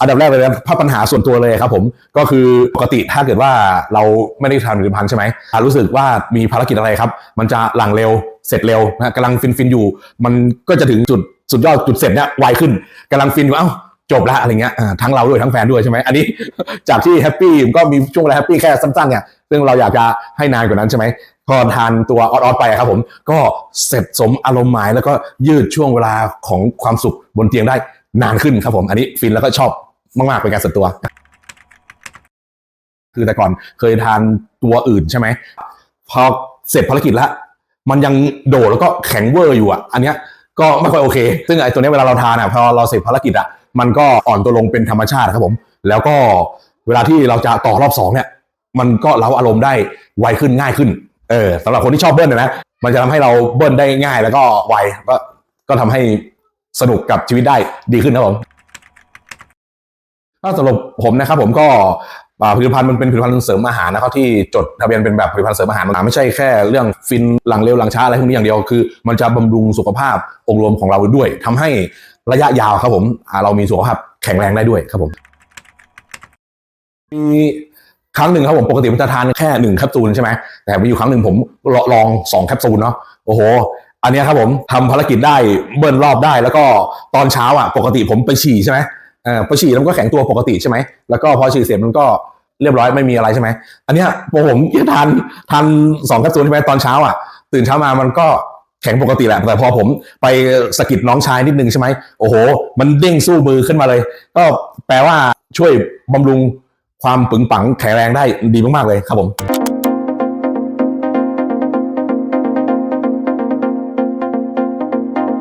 อันดับแรกเลยนะภาพปัญหาส่วนตัวเลยครับผมก็คือปกติถ้าเกิดว่าเราไม่ได้ทานผลิตภัณฑ์ใช่ไหมรู้สึกว่ามีภารกิจอะไรครับ มันจะหลังเร็วเสร็จเร็วนะกำลังฟินฟินอยู่ มันก็จะถึงจุดสุดยอดจุดเสร็จเนี่ยไวขึ้นกำลังฟินอยู่เอ้าจบละอะไรเงี้ยทั้งเราด้วยทั้งแฟนด้วยใช่ไหมอันนี้จากที่แฮปปี้ก็มีช่วงเวลาแฮปปี้แค่สั้นๆเนี่ยซึ่งเราอยากจะให้นานกว่านั้นใช่ไหมพอทานตัวออดๆไปครับผมก็เสร็จสมอารมณ์หมายแล้วก็ยืดช่วงเวลาของความสุขบนเตียงได้ นานขึ้นครับผม อันนี้ฟินแล้วก็ชอบมากๆเป็นการส่วนตัว คือแต่ก่อนเคยทานตัวอื่นใช่ไหมพอเสร็จภารกิจแล้วมันยังโดดแล้วก็แข็งเวอร์อยู่อะ อันเนี้ยก็ไม่ค่อยโอเค ซึ่งไอ้ตัวเนี้ยเวลาเราทานอะพอเราเสร็จภารกิจอะมันก็อ่อนตัวลงเป็นธรรมชาติครับผม แล้วก็เวลาที่เราจะต่อรอบสองเนี่ย มันก็เล้าอารมณ์ได้ไวขึ้นง่ายขึ้น เออสำหรับคนที่ชอบเบิ้ลนะนะมันจะทำให้เราเบิ้ลได้ง่ายแล้วก็ไวก็ก็ทำให้ สนุกกับชีวิตได้ดีขึ้นครับผมถ้าสรับผมนะครับผมก็ผลิตภัณฑ์มันเป็นผลิตภัณฑ์เสริมอาหารนะครับที่จดทะเบียนเป็นแบบผลิตภัณฑ์เสริมอาหารมันไม่ใช่แค่เรื่องฟินหลังเร็วหลังช้าอะไรพวกนี้อย่างเดียวคือ มันจะบำรุงสุขภาพองค์รวมของเราด้วยทำให้ระยะยาวครับผมเรามีสุขภาพแข็งแรงได้ด้วยครับผมมีครั้งหนึ่งครับผมปกติมันจะทานแค่หนึ่งแคปซูลใช่ไหมแต่มีอยู่ครั้งหนึ่งผมลลองสองแคปซูลเนาะโอ้โห อันนี้ครับผมทำภารกิจได้เบิ้ลรอบได้ แล้วก็ตอนเช้าอะปกติผมไปฉี่ใช่ไหมเออพอฉี่แล้วมันก็แข็งตัวปกติใช่ไหมแล้วก็พอฉี่เสร็จมันก็เรียบร้อยไม่มีอะไรใช่ไหมอันนี้พอผมทานทานสองแคปซูลใช่ไหมตอนเช้าอะ ตื่นเช้ามามันก็แข็งปกติแหละแต่พอผมไปสกิดน้องชายนิดนึงใช่ไหมโอ้โห มันเด้งสู้มือขึ้นมาเลย ก็แปลว่าช่วยบำรุงความปึงปังแข็งแรงได้ดีมากๆเลยครับผม